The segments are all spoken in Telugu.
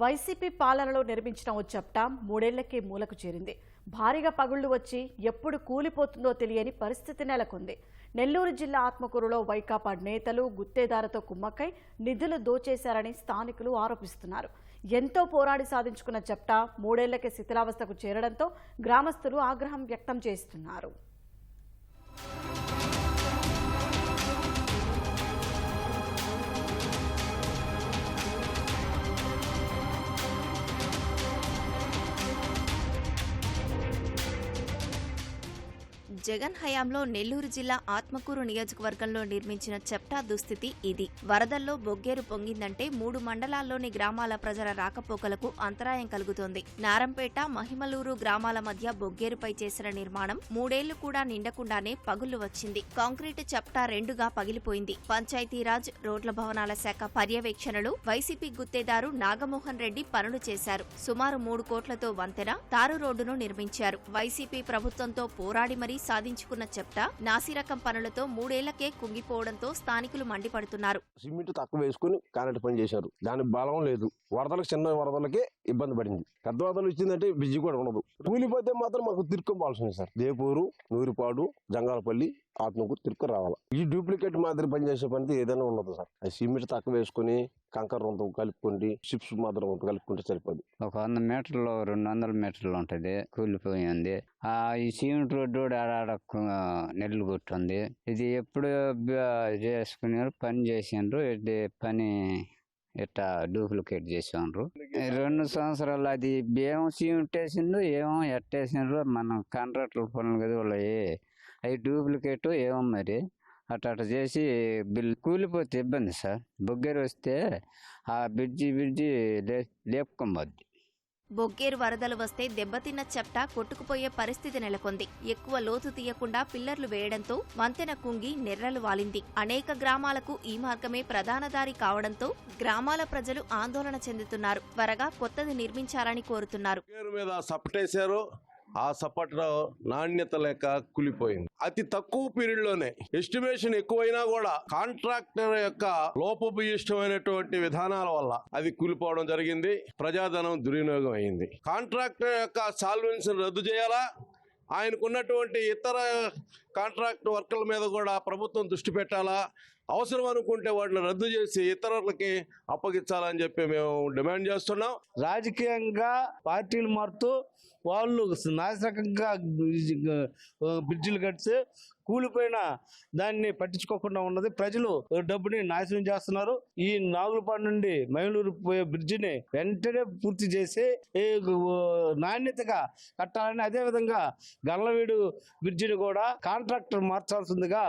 వైసీపీ పాలనలో నిర్మించిన ఓ చట్టం మూడేళ్ళకే మూలకు చేరింది. భారీగా పగుళ్ళు వచ్చి ఎప్పుడు కూలిపోతుందో తెలియని పరిస్థితి నెలకొంది. నెల్లూరు జిల్లా ఆత్మకూరులో వైకాపా నేతలు గుత్తేదారతో కుమ్మక్కై నిధులు దోచేశారని స్థానికులు ఆరోపిస్తున్నారు. ఎంతో పోరాడి సాధించుకున్న చట్టా మూడేళ్ళకే శిథిలావస్థకు చేరడంతో గ్రామస్తులు ఆగ్రహం వ్యక్తం చేస్తున్నారు. జగన్ హయాంలో నెల్లూరు జిల్లా ఆత్మకూరు నియోజకవర్గంలో నిర్మించిన చెప్టా దుస్థితి ఇది. వరదల్లో బొగ్గేరు పొంగిందంటే మూడు మండలాల్లోని గ్రామాల ప్రజల రాకపోకలకు అంతరాయం కలుగుతోంది. నారంపేట మహిమలూరు గ్రామాల మధ్య బొగ్గేరుపై చేసిన నిర్మాణం మూడేళ్ళు కూడా నిండకుండానే పగుళ్ళు వచ్చింది. కాంక్రీట్ చెప్టా రెండుగా పగిలిపోయింది. పంచాయతీరాజ్ రోడ్ల భవనాల శాఖ పర్యవేక్షణలో వైసీపీ గుత్తేదారు నాగమోహన్ రెడ్డి పనులు చేశారు. సుమారు మూడు కోట్లతో వంతెన తారు రోడ్డును నిర్మించారు. వైసీపీ ప్రభుత్వంతో పోరాడి మరీ సాధించుకున్న చెప్టా నాసిరకం పనులతో మూడేళ్ళకే కుంగిపోవడంతో స్థానికులు మండిపడుతున్నారు. సిమెంట్ తక్కువ వేసుకుని కానటి పని చేశారు. దాని బలం లేదు. వరదలకు చిన్న వరదలకే ఇబ్బంది పడింది. పెద్ద వరదలు వచ్చిందంటే బిజీ కూడా ఉండదు. కూలిపోతే మాత్రం మాకు తిరుక్కోవాల్సింది సార్. దేపూరు నూరిపాడు జంగాలపల్లి ఆత్మకూరు తిరుక్కు రావాలి. ఈ డూప్లికేట్ మాదిరి పనిచేసే పని ఏదైనా ఉండదు సార్. అది సిమెంట్ తక్కువ వేసుకుని కంకర రొంత కలుపుకోండి చిప్స్ మాత్రం రొంత కలుపుకుంటే సరిపోదు ఒక వంద మీటర్లు రెండు వందల మీటర్లు ఉంటుంది కూలిపోయింది ఆ ఈ సిమెంట్ రోడ్డు కూడా ఆడాడ నెల్లు కొట్టుంది. ఇది ఎప్పుడు చేసుకున్నారు? పని చేసిండ్రు? ఇది పని ఇట్టా డూప్లికేట్ చేసిండ్రు? ఈ రెండు సంవత్సరాలు అది ఏమో సిమెంట్ వేసిండ్రు ఏమో ఎట్టేసిండ్రు? మనం కాంట్రాక్టర్ పనులు కదా వాళ్ళు అవి డూప్లికేట్ ఏమో మరి? అట్ట అట్ట చేసి బిల్ కూలిపోతే ఇబ్బంది సార్. బొగ్గేరు వస్తే ఆ బ్రిడ్జి బ్రిడ్జి లే లేపుకోబోద్ది బొగ్గేరు వరదలు వస్తే దెబ్బతిన్న చెప్టా కొట్టుకుపోయే పరిస్థితి నెలకొంది. ఎక్కువ లోతు తీయకుండా పిల్లర్లు వేయడంతో వంతెన కుంగి నెర్రలు వాలింది. అనేక గ్రామాలకు ఈ మార్గమే ప్రధాన దారి కావడంతో గ్రామాల ప్రజలు ఆందోళన చెందుతున్నారు. త్వరగా కొత్తది నిర్మించాలని కోరుతున్నారు. పేరు మీద సపటేశారు. ఆ సపట్లో నాణ్యత లేక కూలిపోయింది. అతి తక్కువ పీరియడ్లోనే ఎస్టిమేషన్ ఎక్కువైనా కూడా కాంట్రాక్టర్ యొక్క లోపభూయిష్టమైనటువంటి విధానాల వల్ల అది కూలిపోవడం జరిగింది. ప్రజాధనం దుర్వినియోగం అయింది. కాంట్రాక్టర్ యొక్క సాల్వెన్స్ రద్దు చేయాలా? ఆయనకున్నటువంటి ఇతర కాంట్రాక్ట్ వర్కర్ల మీద కూడా ప్రభుత్వం దృష్టి పెట్టాలా? అవసరం అనుకుంటే వాటిని రద్దు చేసి ఇతరులకి అప్పగించాలని చెప్పి మేము డిమాండ్ చేస్తున్నాం. రాజకీయంగా పార్టీలు మారుతూ వాళ్ళు నాశరకంగా బ్రిడ్జిలు కట్టి కూలిపోయిన దాన్ని పట్టించుకోకుండా ఉన్నది. ప్రజలు డబ్బుని నాశనం చేస్తున్నారు. ఈ నాగులపాడు నుండి మైలూరు పోయే బ్రిడ్జిని వెంటనే పూర్తి చేసి నాణ్యతగా కట్టాలని అదేవిధంగా గల్లవీడు బ్రిడ్జిని కూడా కాంట్రాక్టర్ మార్చాల్సిందిగా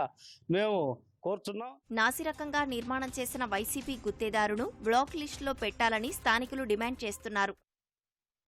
మేము కోరుతున్నాం. నాసిరకంగా నిర్మాణం చేసిన వైసీపీ గుత్తేదారును బ్లాక్ లిస్టులో పెట్టాలని స్థానికులు డిమాండ్ చేస్తున్నారు.